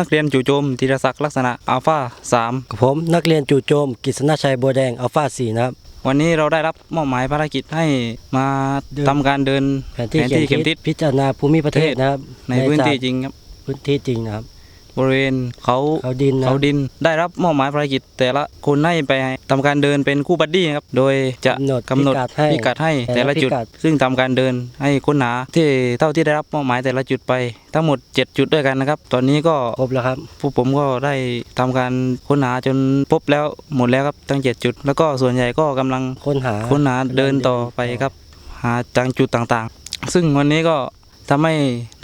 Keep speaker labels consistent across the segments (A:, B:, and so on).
A: นักเรียนจู่โจมธีรศักดิ์ลักษณะอัลฟาสาม
B: กับผมนักเรียนจู่โจมกิษณชัยบัวแดงอัลฟาสี่นะครับ
A: วันนี้เราได้รับมอบหมายภารกิจให้มา
B: เดิน
A: ทำการเดิน
B: แผนที่
A: แผนที่
B: เข็ม
A: เข็มทิ
B: ทิ
A: ศ
B: ศพิจารณาภูมิประเทศนะครับ
A: ในพื้นที่
B: จาก
A: จริงครับ
B: พื้นที่จริงนะครับ
A: บริเวณเขา
B: เขาดินนะค
A: เขา
B: รับ
A: ดิน ได้รับมอบหมายภารกิจ แต่ละคนให้ไปทำการเดินเป็นคู่บัดดี้นะครับโดยจะ
B: กำหนด
A: กำหนด
B: พิกัดให้
A: พิกัดให้
B: แต่
A: แต่
B: ละ
A: ละจุด
B: พิกัด
A: ซึ่งทำการเดินให้ค้นหาที่เท่าที่ได้รับมอบหมายแต่ละจุดไป ทั้งหมด 7 จุดด้วยกันนะครับ ตอนนี้ก็
B: ครบแล้วครับ
A: พวกผมก็ได้ทำการค้นหาจนพบแล้วหมดแล้วครับทั้ง 7 จุด แล้วก็ส่วนใหญ่ก็กำลัง
B: ค้นหา
A: ค้นหาเดินต่อไปครับ หาจังจุดต่างๆ ซึ่งวันนี้ก็ ทำให้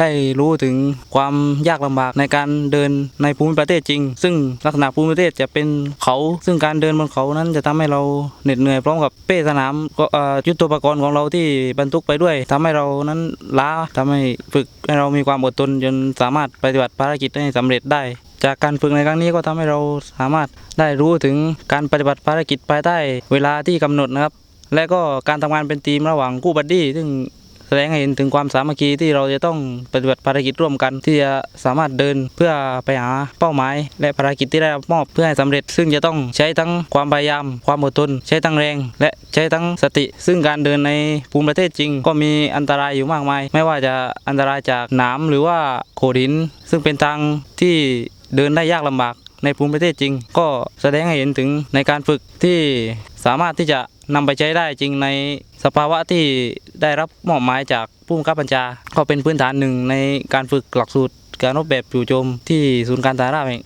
A: ได้รู้ถึงความยากลำบากในการเดินในภูมิประเทศจริง ซึ่งลักษณะภูมิประเทศจะเป็นเขา ซึ่งการเดินบนเขานั้นจะทำให้เราเหน็ดเหนื่อยพร้อมกับเป้สนามก็เอ่อยุทธปกรณ์ของเราที่บรรทุกไปด้วยทำให้เรานั้นล้าทำให้ฝึกให้เรามีความอดทนจนสามารถปฏิบัติภารกิจให้สำเร็จได้จากการฝึกในครั้งนี้ก็ทำให้เราสามารถได้รู้ถึงการปฏิบัติภารกิจภายใต้เวลาที่กำหนดนะครับ และก็การทำงานเป็นทีมระหว่างคู่บัดดี้ซึ่ง แสดงให้เห็นถึงความสามัคคีที่เราจะต้องปฏิบัติภารกิจร่วมกัน ที่จะสามารถเดินเพื่อไปหาเป้าหมาย และภารกิจที่ได้รับมอบเพื่อให้สำเร็จ ซึ่งจะต้องใช้ทั้งความพยายาม ความอดทน ใช้ทั้งแรง และใช้ทั้งสติ ซึ่งการเดินในภูมิประเทศจริง ก็มีอันตรายอยู่มากมาย ไม่ว่าจะอันตรายจากหนามหรือว่าโขดหิน ซึ่งเป็นทางที่เดินได้ยากลำบากในภูมิประเทศจริง ก็แสดงให้เห็นถึงในการฝึกที่ สามารถที่จะนำไปใช้ได้จริงในสภาวะที่ได้รับมอบหมายจากผู้บังคับบัญชา ก็เป็นพื้นฐานหนึ่งในการฝึกหลักสูตรการรบแบบจู่โจมที่ศูนย์การทหารราบแห่ง